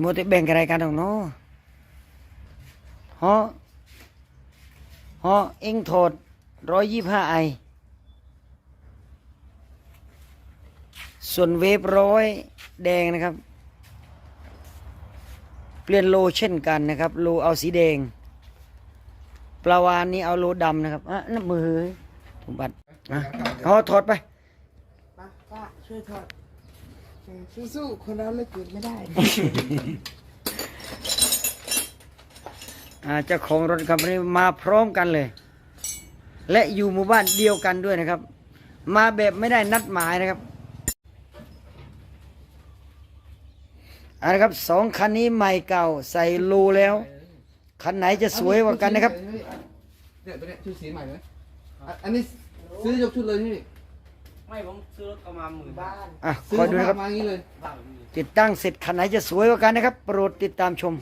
มัวแต่แบ่งอะไรกันดอกเนาะฮะฮะเอ็งโทษร้อยยี่ห้าไอ ส่วนเวฟร้อยแดงนะครับ เปลี่ยนโลเช่นกันนะครับ โลเอาสีแดง ปลาวานนี้เอาโลดำนะครับอะน้ำมือถุงบัตรอะเอาถอดไปป้าป้าช่วยถอด สู้ๆคนเราเลิกเกิดไม่ได้ อ่าเจ้าของรถคันนี้มาพร้อมกันเลย และอยู่หมู่บ้านเดียวกันด้วยนะครับ มาแบบไม่ได้นัดหมายนะครับเอันนะครับสองคันนี้ใหม่เก่าใส่รูแล้ว คันไหนจะสวยกว่ากันนะครับ เนี่ยตัวเนี้ยชุดสีใหม่เลยอะอันนี้ซื้อยกชุดเลยพี่ไม่ ผมซื้อรถประมาณหมื่นบ้านอะซื้อคอยดูนะครับ มาอย่างนี้เลย บ้านผมมีติดตั้งเสร็จคันไหนจะสวยกว่ากันนะครับ โปรดติดตามชม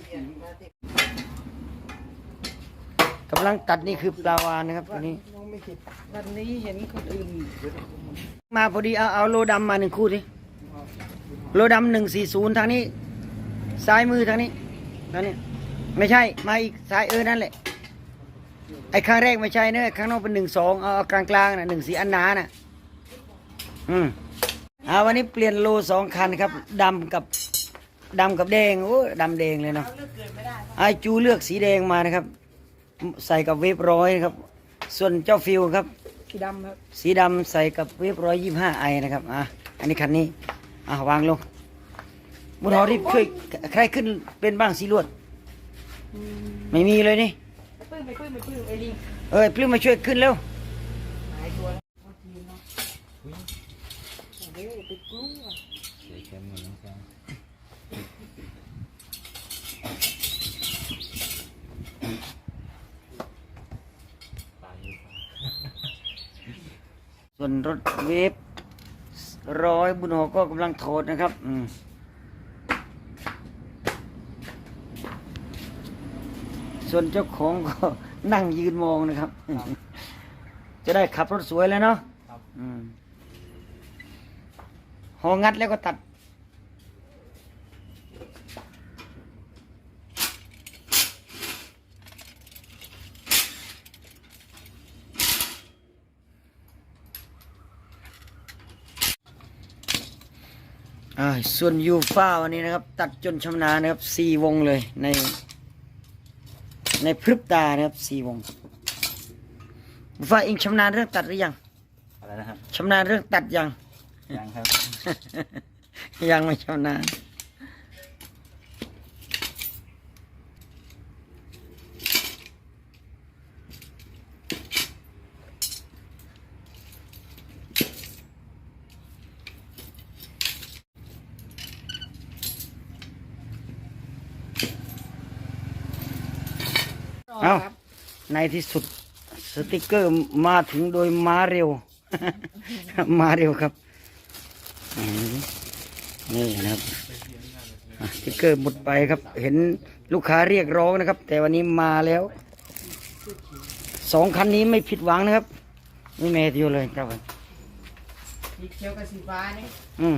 กำลังตัดนี่คือปลาวานนะครับตัวนี้น้องไม่เห็นวันนี้เห็นคนอื่นมาพอดีเอาเอาโลดำมาหนึ่งคู่ดิโลดำหนึ่งสี่ศูนย์ทางนี้ ซ้ายมือทางนี้ทางนี้ไม่ใช่ มาอีกซ้ายเออนั่นแหละไอ้ข้างแรกไม่ใช่เนอะข้างนอกเป็นหนึ่งสองเอาเอากลางกลางๆนะหนึ่งสีอันหนาน่ะ อืมเอาวันนี้เปลี่ยนโลสองคันครับดำกับดำกับแดงโอ้ดำแดงเลยเนาะไอาจูเลือกสีแดงมานะครับ ใส่กับเวฟร้อยครับ ส่วนเจ้าฟิวครับ สีดำครับสีดำใส่กับเวฟร้อยยี่ห้าไอนะครับอะอันนี้คันนี้อะวางลงบุญหอที่เคยใครขึ้นเป็นบ้างสีลวด ไม่มีเลยนี่ไปปึ้งไปปึ้งไปปึ้งไอ้ลิงเอ้ยปลื้มมาช่วยขึ้นเร็ว หายตัวแล้วโอ้ทีเนาะเฮ้ยไปกลุ้งอะส่วนรถเวฟร้อยบุญหอก็กำลังโทษนะครับ อืมส่วนเจ้าของก็นั่งยืนมองนะครับ จะได้ขับรถสวยแล้วเนาะอืม หองัดแล้วก็ตัดอ่าส่วนยูฟ่าวันนี้นะครับ ตัดจนชำนาญนะครับสี่วงเลยใน ในพริบตานะครับสี่วงยูฟ่าเองชำนาญเรื่องตัดหรือยังอะไรนะครับชำนาญเรื่องตัดยัง ยังครับ ยังไม่ชำนาญเอาในที่สุดสติกเกอร์มาถึงโดยมาเร็ว มาเร็วครับอืม นี่นะครับอะสติ๊กเกอร์หมดไปครับ เห็นลูกค้าเรียกร้องนะครับ แต่วันนี้มาแล้วสองคันนี้ไม่ผิดหวังนะครับนี่แม่ที่อยู่เลยครับผมสีเขียวกับสีฟ้านี่อืม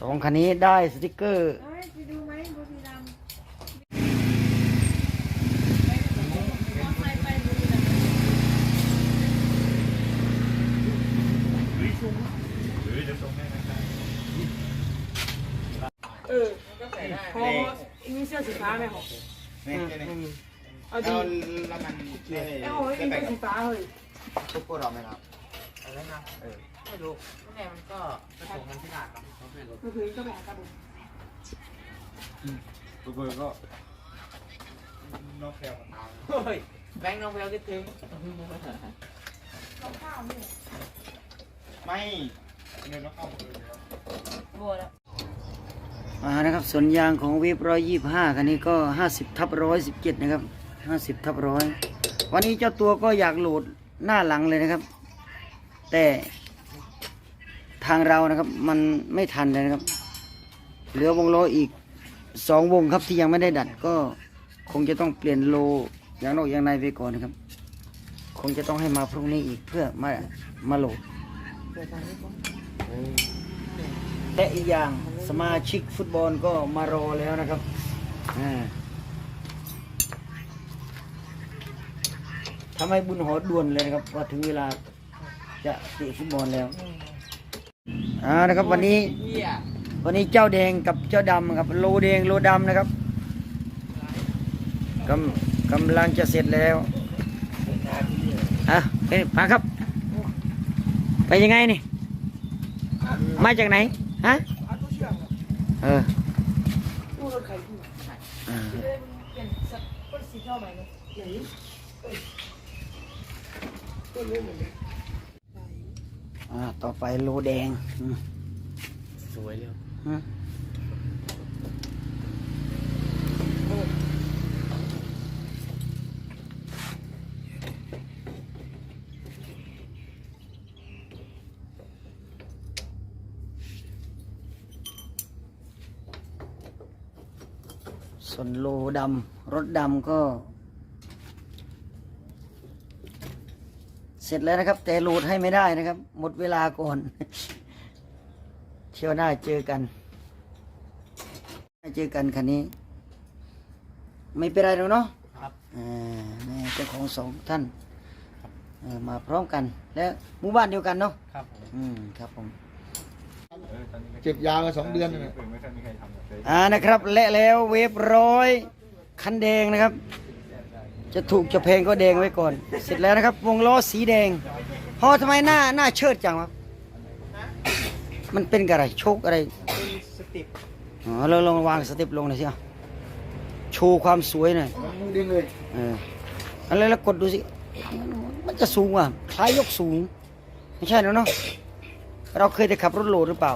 สองคันนี้ได้สติ๊กเกอร์ เอ้ยไปดูไหมดูสีดำ เออมันก็ใส่ได้พอมีเสื้อสีฟ้าไหมหรอเอาดีแล้วมันเอ้าเฮ้ยมีเสื้อสีฟ้าเฮ้ยทุกพวกเราไหมครับอะไรนะเออไม่รู้แม่มันก็ไปส่งมันที่ร้านเนาะก็คือก็แบบกระบุกทุกคนก็น้อกแถวตามเฮ้ยแบงค์น้องแววคิดถึงข้าวนี่ ไม่เงินเราเข้าหมดเลยบัวแล้วอ่านะครับส่วนยางของวิบร้อยยี่ห้าคันนี้ก็ห้าสิบทับร้อยสิบเจ็ดนะครับห้าสิบทับร้อยวันนี้เจ้าตัวก็อยากโหลดหน้าหลังเลยนะครับ แต่ทางเรานะครับมันไม่ทันเลยนะครับ เหลือวงล้ออีกสองวงครับที่ยังไม่ได้ดัดก็คงจะต้องเปลี่ยนโลอย่างนอกอย่างในไปก่อนนะครับ คงจะต้องให้มาพรุ่งนี้อีกเพื่อมามาโหลด และอีกอย่างสมาชิกฟุตบอลก็มารอแล้วนะครับทำให้บุญหอด่วนเลยนะครับว่าถึงเวลาจะเตะฟุตบอลแล้วอ่านะครับวันนี้ วันนี้เจ้าแดงกับเจ้าดำครับโลแดงโลดำนะครับกำกำลังจะเสร็จแล้วอะเอ้ยมาครับ ไปยังไงนี่ มาจากไหน ฮะ เอออ่าอ่าต่อไปโลแดงอืมสวยเลยอื ส่วนโลดำรถดำก็ เสร็จแล้วนะครับ แต่โหลดให้ไม่ได้นะครับ หมดเวลาก่อน เที่ยวหน้าเจอกันเจอกันคันนี้ ไม่เป็นไรหรอกเนาะครับอ่าแม่เจ้าของสองท่านเอ่อมาพร้อมกัน และหมู่บ้านเดียวกันเนาะครับผมอืมครับผม เก็บยาวมาสองเดือนเนี่ยอ่านะครับ และแล้วเวฟร้อยคันแดงนะครับ จะถูกจะแพงก็แดงไว้ก่อน เสร็จแล้วนะครับ วงล้อสีแดงพอทำไมหน้าหน้าเชิดจังวะมันเป็นกระไรโชคอะไรเป็นสติปอ๋อเราลองวางสเต็ปลงหน่อยสิอะโชว์ความสวยหน่อยมึงดึงเลยเอออะไรแล้วกดดูสิ มันจะสูงอะคล้ายยกสูง ไม่ใช่แล้วเนาะ เราเคยแต่ขับรถโหลดหรือเปล่า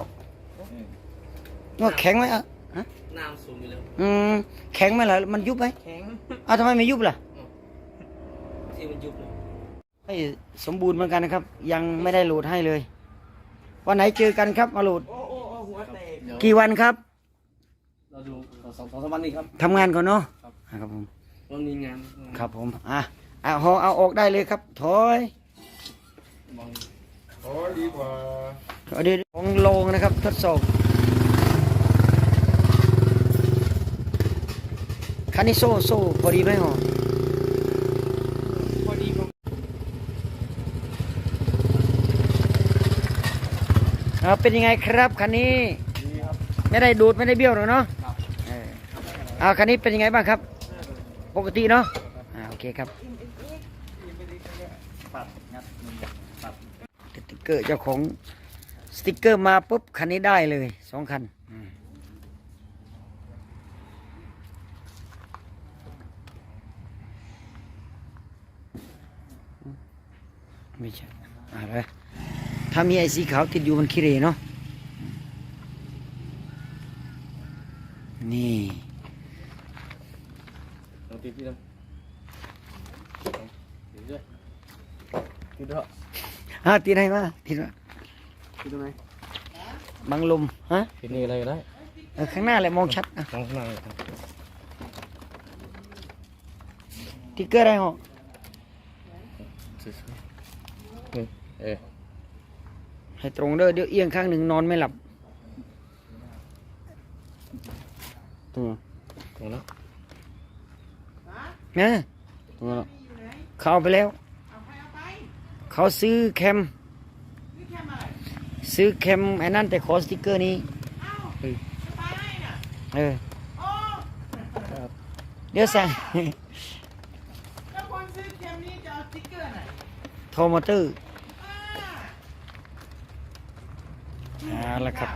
ว่าแข็งไหมอะฮะน้ำสูงอยู่แล้วอืมแข็งไหมล่ะมันยุบไหมแข็งอ้าวทำไมไม่ยุบล่ะที่มันยุบเลยให้สมบูรณ์เหมือนกันนะครับ ยังไม่ได้โหลดให้เลย วันไหนเจอกันครับมาโหลดโอ้โอ้โอ้หัวแตกกี่วันครับ เราดูสองสองสามวันนี้ครับทำงานก่อนเนาะครับอะครับผมวันมีงานครับผมอะอะเอาเอาออกได้เลยครับถอยม องโอ้ดีกว่าอดีของโลงนะครับทดสอบคันนี้โซ่โซ่พอดีไหมหรอพอดีผมอ่าเป็นยังไงครับคันนี้ ไม่ได้ดูดไม่ได้เบี้ยวหรอกเนาะเอออ่าคันนี้เป็นยังไงบ้างครับ ปกติเนาะอ่าโอเคครับสติ๊ก เกอร์เจ้าของสติ๊กเกอร์มาปุ๊บคันนี้ได้เลยสองคันไม่ใช่อะไรถ้ามีไอ้สีขาวติดอยู่มันขี้เหรเนาะนี่เราติดที่นั่นติดด้วยติดด้วย ฮะติดไหนมาติดมาติดตรงไหนบังลมฮะติดนี่อะไรก็ได้เออข้างหน้าแหละมองชัดนะมองข้างหน้าเลยครับสติ๊กเกอร์อะไรหรอนี่เออให้ตรงเด้อเดี๋ยวเอียงข้างหนึ่งนอนไม่หลับตรงตรงนั้นนะตรงนั้นเขาเอาไปแล้ว เขาซื้อแคม ซื้อแคมไอ้นั่นแต่ขอสติ๊กเกอร์นี้เออเดี๋ยวสั่งแล้วคนซื้อเค็มนี้จะเอาสติ๊กเกอร์ไหนโทรมอเตอร์เอาละครับ